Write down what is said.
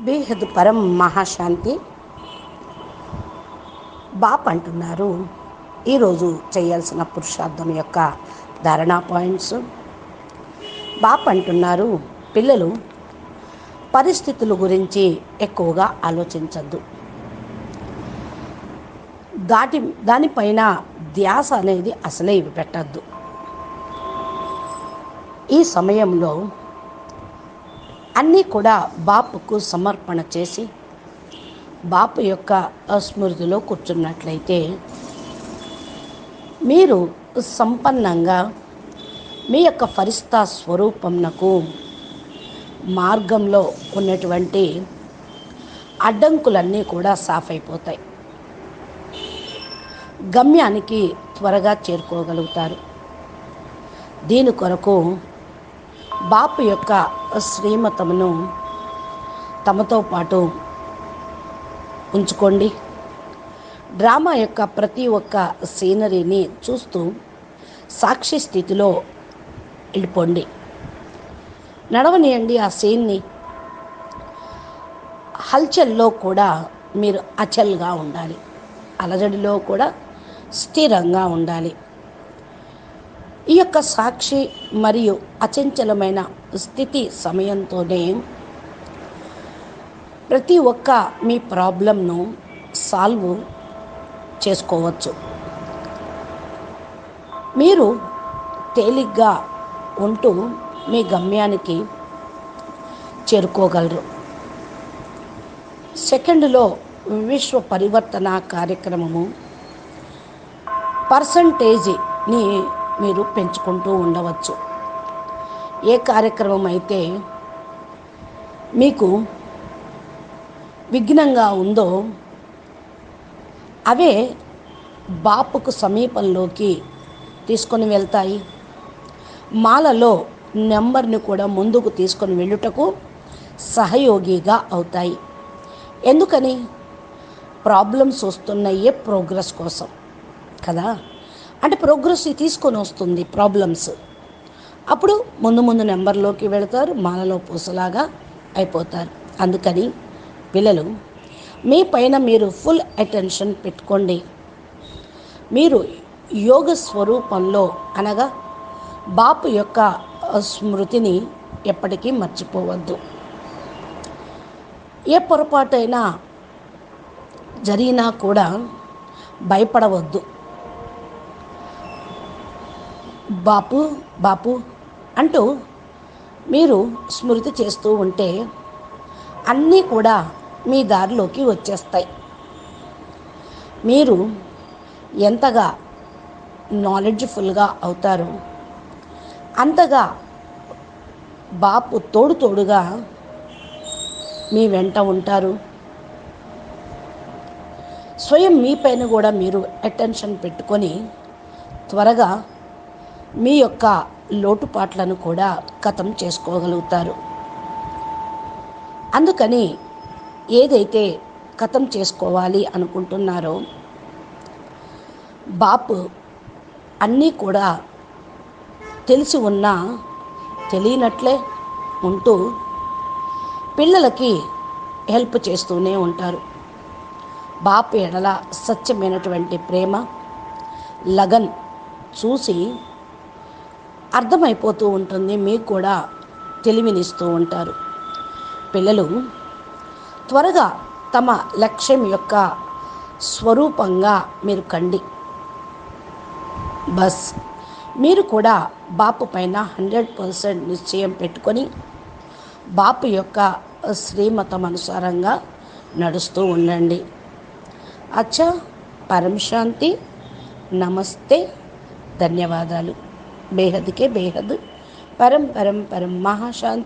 బేహద్ పరం మహాశాంతి. బాప్ అంటున్నారు ఈరోజు చేయాల్సిన పురుషార్థం యొక్క ధారణా పాయింట్స్. బాప్ అంటున్నారు పిల్లలు పరిస్థితుల గురించి ఎక్కువగా ఆలోచించద్దు. దాటి దానిపైన ధ్యాస అనేది అసలే పెట్టద్దు. ఈ సమయంలో అన్నీ కూడా బాపుకు సమర్పణ చేసి బాపు యొక్క స్మృతిలో కూర్చున్నట్లయితే మీరు సంపన్నంగా మీ యొక్క ఫరిస్తా స్వరూపంనకు మార్గంలో ఉన్నటువంటి అడ్డంకులన్నీ కూడా సాఫ్ అయిపోతాయి గమ్యానికి త్వరగా చేరుకోగలుగుతారు. దీని కొరకు బాపు యొక్క శ్రీమతమును తమతో పాటు ఉంచుకోండి. డ్రామా యొక్క ప్రతి ఒక్క సీనరీని చూస్తూ సాక్షి స్థితిలో వెళ్ళిపోండి. నడవనియండి ఆ సీన్ని. హల్చల్లో కూడా మీరు అచల్గా ఉండాలి. అలజడిలో కూడా స్థిరంగా ఉండాలి. ఈ యొక్క సాక్షి మరియు అచంచలమైన స్థితి సమయంతోనే ప్రతి ఒక్క మీ ప్రాబ్లంను సాల్వ్ చేసుకోవచ్చు. మీరు తేలిగ్గా ఉంటూ మీ గమ్యానికి చేరుకోగలరు. సెకండ్లో విశ్వ పరివర్తన కార్యక్రమము పర్సంటేజీని మీరు పెంచుకుంటూ ఉండవచ్చు. ఏ కార్యక్రమం అయితే మీకు విఘ్నంగా ఉందో అవే బాపుకు సమీపంలోకి తీసుకొని వెళ్తాయి. మాలలో నెంబర్ని కూడా ముందుకు తీసుకొని వెళ్ళుటకు సహయోగిగా అవుతాయి. ఎందుకని? ప్రాబ్లమ్స్ వస్తున్నాయే ప్రోగ్రెస్ కోసం. కదా? అంటే ప్రోగ్రెస్ తీసుకొని వస్తుంది ప్రాబ్లమ్స్ అప్పుడు ముందు ముందు నెంబర్లోకి వెళతారు మాలలో పూసలాగా అయిపోతారు. అందుకని పిల్లలు మీ పైన మీరు ఫుల్ అటెన్షన్ పెట్టుకోండి. మీరు యోగ స్వరూపంలో అనగా బాపు యొక్క స్మృతిని ఎప్పటికీ మర్చిపోవద్దు. ఏ పొరపాటైనా జరిగినా కూడా భయపడవద్దు. బాపు బాపు అంటూ మీరు స్మృతి చేస్తూ ఉంటే అన్నీ కూడా మీ దారిలోకి వచ్చేస్తాయి. మీరు ఎంతగా నాలెడ్జ్ఫుల్గా అవుతారు అంతగా బాపు తోడు తోడుగా మీ వెంట ఉంటారు. స్వయం మీ పైన కూడా మీరు అటెన్షన్ పెట్టుకొని త్వరగా మీ యొక్క లోటుపాట్లను కూడా కథం చేసుకోగలుగుతారు. అందుకని ఏదైతే కథం చేసుకోవాలి అనుకుంటున్నారో బాపు అన్నీ కూడా తెలిసి ఉన్నా తెలియనట్లే ఉంటూ పిల్లలకి హెల్ప్ చేస్తూనే ఉంటారు. బాపు ఎడల సత్యమైనటువంటి ప్రేమ లగన్ చూసి అర్థమైపోతూ ఉంటుంది మీకు కూడా తెలివినిస్తూ ఉంటారు. పిల్లలు త్వరగా తమ లక్ష్యం యొక్క స్వరూపంగా మీరు కండి. బస్ మీరు కూడా బాపు పైన హండ్రెడ్ పర్సెంట్ నిశ్చయం పెట్టుకొని బాపు యొక్క శ్రీమతం అనుసారంగా నడుస్తూ ఉండండి. అచ్చా పరం శాంతి నమస్తే ధన్యవాదాలు. బేహద్కే బేహద్ పరం పరం పరం మహాశాంతి